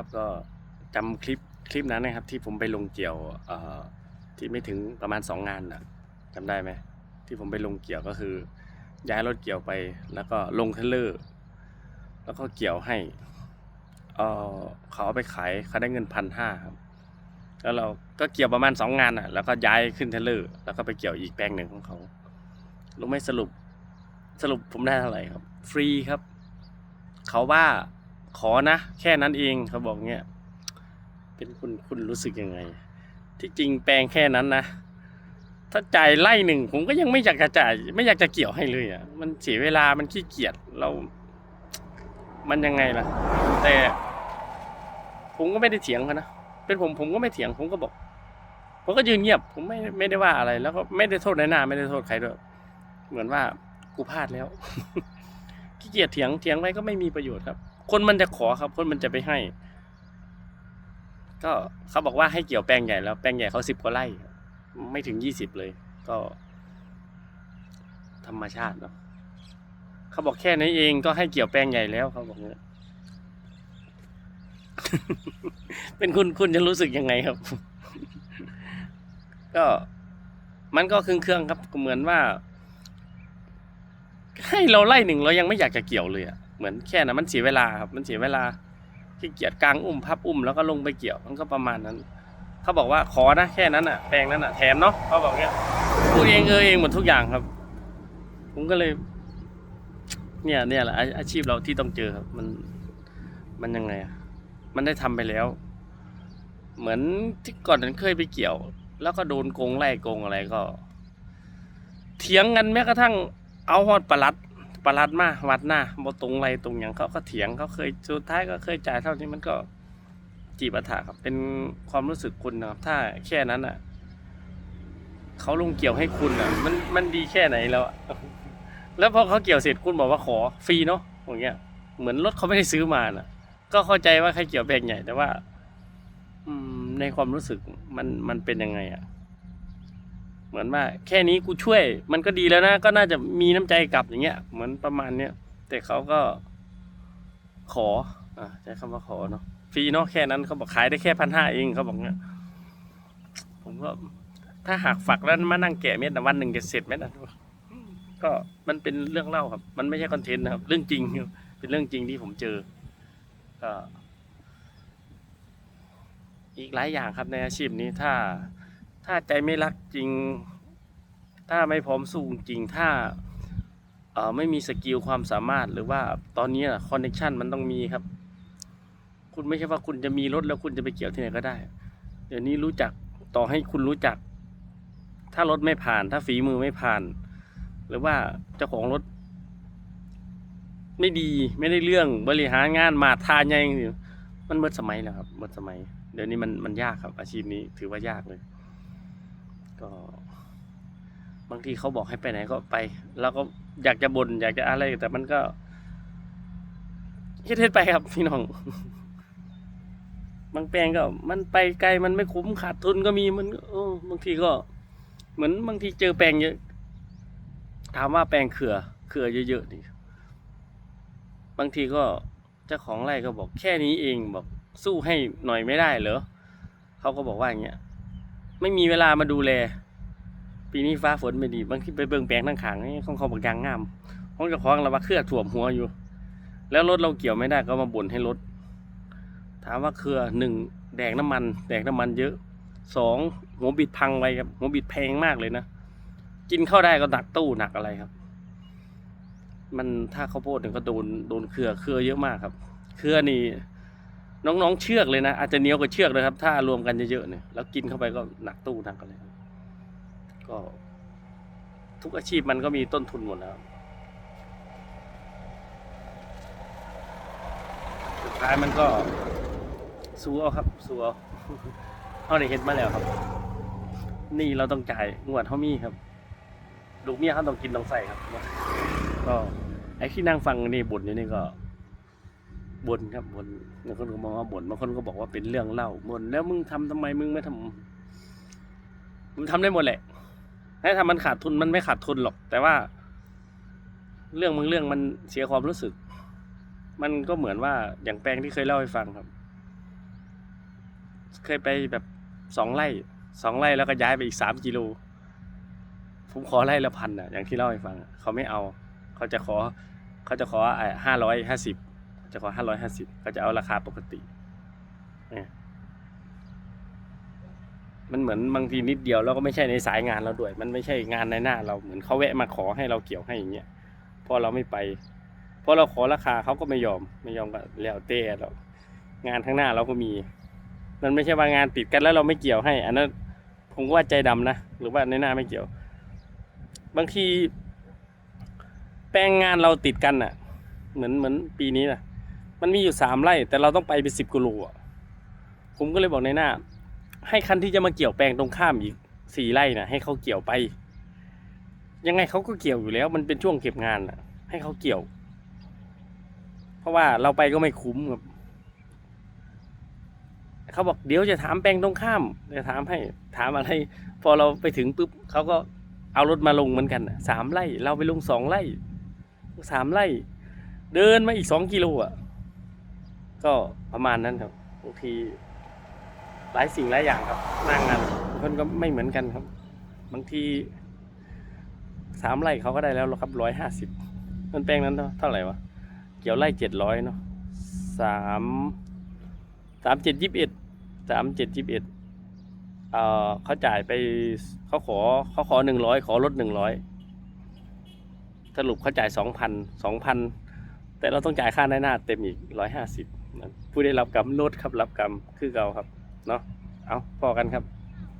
ครับก็จำคลิปคลิปนั้นนะครับ ที่ผมไปลงเกี่ยวเอ่อที่ไม่ถึงประมาณสองงานนะจำได้ไหมที่ผมไปลงเกี่ยวก็คือ ย้ายรถเกี่ยวไป แล้วก็ลงเทเลอร์แล้วก็เกี่ยวให้เออเขาเอาไปขายเขาได้เงินพันห้าครับแล้วเราก็เกี่ยวประมาณสองงานอะ แล้วก็ย้ายขึ้นเทเลอร์แล้วก็ไปเกี่ยวอีกแปลงหนึ่งของเขารู้ไหมสรุปสรุปผมได้เท่าไหร่ครับ ฟรีครับ เขาว่า ขอนะ แค่นั้นเองเขาบอกเงี้ยเป็นคุณคุณรู้สึกยังไง ที่จริงแปลงแค่นั้นนะถ้าจ่ายไล่หนึ่งผมก็ยังไม่อยากจะจ่าย ไม่อยากจะเกี่ยวให้เลยอะมันเสียเวลามันขี้เกียจเรา มันยังไงล่ะ แต่ ผมก็ไม่ได้เถียงเขานะเป็นผมผมก็ไม่เถียงผมก็บอกผมก็ยืนเงียบ ผมไม่ไม่ได้ว่าอะไร แล้วก็ไม่ได้โทษในหน้าไม่ได้โทษใครด้วยเหมือนว่ากูพลาดแล้วขี้เกียจเถียงเถียงไปก็ไม่มีประโยชน์ครับ คนมันจะขอครับ คนมันจะไปให้ ก็เขาบอกว่าให้เกี่ยวแปลงใหญ่แล้ว แปลงใหญ่เขาสิบกว่าไร่ ไม่ถึงยี่สิบเลย ก็ ธรรมชาติเนาะเขาบอกแค่นี้เองก็ให้เกี่ยวแปลงใหญ่แล้วเขาบอกเนี้ยเป็นคุณคุณจะรู้สึกยังไงครับ ก็มันก็เครื่องเครื่องครับเหมือนว่า ให้เราไล่หนึ่งเรายังไม่อยากจะเกี่ยวเลยอะ มือนแค่นั้นมันเสียเวลาครับมันเสียเวลาขี้เกียจกลางอุ้มพับอุ้มแล้วก็ลงไปเกี่ยวมันก็ประมาณนั้นเขาบอกว่าขอนะแค่นั้นอะแปลงนั้นอะแถมเนาะเขาบอกเนี้ยพูดเองเออเองหมดทุกอย่างครับ ผมก็เลย เนี่ยเนี่ยแหละอาอาชีพเราที่ต้องเจอครับ มันมันยังไงอะมันได้ทำไปแล้ว เหมือนที่ก่อนนั้นเคยไปเกี่ยว แล้วก็โดนโกงไล่โกงอะไรก็ เถียงกันแม้กระทั่งเอาฮอดปลัด ประหลัดมาวัดหน้าบ่ตรงไรตรงอย่างเขาก็เถียงเขาเคยสุดท้ายก็เคยจ่ายเท่านี้มันก็จีบอัฐาครับเป็นความรู้สึกคุณนะครับ ถ้าแค่นั้นอะเขาลงเกี่ยวให้คุณอะ มันมันดีแค่ไหนแล้วอะแล้วพอเขาเกี่ยวเสร็จคุณบอกว่าขอฟรีเนาะอย่างเงี้ย เหมือนรถเขาไม่ได้ซื้อมาน่ะ ก็เข้าใจว่าใครเกี่ยวแพงใหญ่แต่ว่า อืมในความรู้สึกมันมันเป็นยังไงอะ เหมือนว่าแค่นี้กูช่วย มันก็ดีแล้วนะ ก็น่าจะมีน้ำใจกลับอย่างเงี้ย เหมือนประมาณเนี้ยแต่เขาก็ขออ่าใช้คำว่าขอเนาะฟรีเนาะแค่นั้นเขาบอกขายได้แค่พันห้าเองเขาบอกเงี้ยผมก็ถ้าหากฝักแล้วมานั่งแกะเม็ดนะวันหนึ่งจะเสร็จไหมนะก็มันเป็นเรื่องเล่าครับ มันไม่ใช่คอนเทนต์นะครับ เรื่องจริง เป็นเรื่องจริงที่ผมเจอก็อีกหลายอย่างครับในอาชีพนี้ถ้า ถ้าใจไม่รักจริง ถ้าไม่พร้อมสู้จริง ถ้าเอ่อไม่มีสกิลความสามารถหรือว่าตอนนี้คอนเนคชันมันต้องมีครับ คุณไม่ใช่ว่าคุณจะมีรถแล้วคุณจะไปเกี่ยวที่ไหนก็ได้ เดี๋ยวนี้รู้จักต่อให้คุณรู้จัก ถ้ารถไม่ผ่าน ถ้าฝีมือไม่ผ่าน หรือว่าเจ้าของรถ ไม่ดีไม่ได้เรื่องบริหารงานมาทานยังมันเมื่สมัยแล้วครับเมื่สมัย เดี๋ยวนี้มันมันยากครับ อาชีพนี้ถือว่ายากเลย ก็บางทีเขาบอกให้ไปไหนก็ไปแล้วก็อยากจะบน่นอยากจะอะไรแต่มันก็เฮ็ดๆไปครับพี่น้อง บางแปลงก็ มันไปไกลมันไม่คุ้มขาดทุนก็มีมันก็เออบางทีก็ เหมือนบางทีเจอแปลงเยอะ ถามว่าแปลงเขื่อเขื่อเยอะๆดิบางทีก็เจ้าของไร่ก็บอกแค่นี้เองบอกสู้ให้หน่อยไม่ได้เหรอเขาก็บอกว่าอย่างเงี้ย ไม่มีเวลามาดูแล ปีนี้ฟ้าฝนไม่ดี บางทีไปเบิ่งแปลงทั้งขางนี่ของเขาบอกยางงามของเจ้าของเราว่าเครือถ่วมหัวอยู่ แล้วรถเราเกี่ยวไม่ได้ก็มาบ่นให้รถ ถามว่าเครือหนึ่งแดกน้ำมัน แดกน้ำมันเยอะสองหัวบิดพังไปครับหัวบิดแพงมากเลยนะกินเข้าได้ก็หนักตู้หนักอะไรครับ มันถ้าข้าวโพดเนี่ยก็โดนโดนเครือเครือเยอะมากครับ เครือนี่ น้องๆเชือกเลยนะอาจจะเหนียวกว่าเชือกเลยครับ ถ้ารวมกันเยอะๆเนี่ยแล้วกินเข้าไปก็หนักตู้หนักอะไรครับก็ทุกอาชีพมันก็มีต้นทุนหมดแล้วสุดท้ายมันก็สู้เอาครับสู้เอาเขาได้เห็นมาแล้วครับ นี่เราต้องจ่ายงวดเขามีครับลูกเมียเขาต้องกินต้องใส่ครับก็ไอ้ที่นั่งฟังนี่บ่นอยู่นี่ก็ บ่นครับบ่นบางคนก็มองว่าบ่นบางคนก็บอกว่าเป็นเรื่องเล่าบ่นแล้วมึงทำทำไมมึงไม่ทำมึงทำได้หมดแหละให้ทำมันขาดทุนมันไม่ขาดทุนหรอก แต่ว่า เรื่องบางเรื่องมันเสียความรู้สึก มันก็เหมือนว่าอย่างแปลงที่เคยเล่าให้ฟังครับ เคยไปแบบสองไร่สองไร่แล้วก็ย้ายไปอีกสามกิโลผมขอไร่ละพันอะ อย่างที่เล่าให้ฟังเขาไม่เอา เขาจะขอ เขาจะขอไอ้ห้าร้อยห้าสิบ จะขอห้าร้อยห้าสิบเขาจะเอาราคาปกติเนี่ยมันเหมือนบางทีนิดเดียวแล้วก็ไม่ใช่ในสายงานเราด้วย มันไม่ใช่งานในหน้าเราเหมือนเขาแวะมาขอให้เราเกี่ยวให้อย่างเงี้ยพอเราไม่ไปพอเราขอราคาเขาก็ไม่ยอมไม่ยอมก็แล้วเต้เรางานข้างหน้าเราก็มี มันไม่ใช่ว่างานติดกันแล้วเราไม่เกี่ยวให้ อันนั้นผมว่าใจดำนะหรือว่าในหน้าไม่เกี่ยว บางทีแปลงงานเราติดกันอะ เหมือนเหมือนปีนี้นะ มันมีอยู่สามไร่ แต่เราต้องไปเป็นสิบกิโลอะผมก็เลยบอกในหน้า ให้คันที่จะมาเกี่ยวแปลงตรงข้ามอีกสี่ไร่นะให้เขาเกี่ยวไป ยังไงเขาก็เกี่ยวอยู่แล้ว มันเป็นช่วงเก็บงานอะ ให้เขาเกี่ยว เพราะว่าเราไปก็ไม่คุ้มครับเขาบอกเดี๋ยวจะถามแปลงตรงข้ามจะถามให้ถามอะไร พอเราไปถึงปุ๊บเขาก็เอารถมาลงเหมือนกันสามไร่ เราไปลงสองไร่สามไร่ เดินมาอีกสองกิโลอะ ก็ประมาณนั้นครับบางทีหลายสิ่งหลายอย่างครับนั่งงานคนก็ไม่เหมือนกันครับบางทีสามไร่เขาก็ได้แล้วครับร้อยห้าสิบมันแปลงนั้นเท่าไหร่วะเกี่ยวไร่เจ็ดร้อยเนาะสามสามเจ็ดยี่สิบเอ็ดสามเจ็ดยี่สิบเอ็ดเอ่อเขาจ่ายไปเขาขอเขาขอหนึ่งร้อยขอลดหนึ่งร้อยสรุปเขาจ่ายสองพันสองพันแต่เราต้องจ่ายค่าในหน้าเต็มอีกร้อยห้าสิบ ผู้ได้รับกรรมลดครับรับกรรมคือเก่าครับเนาะเอาพอกันครับ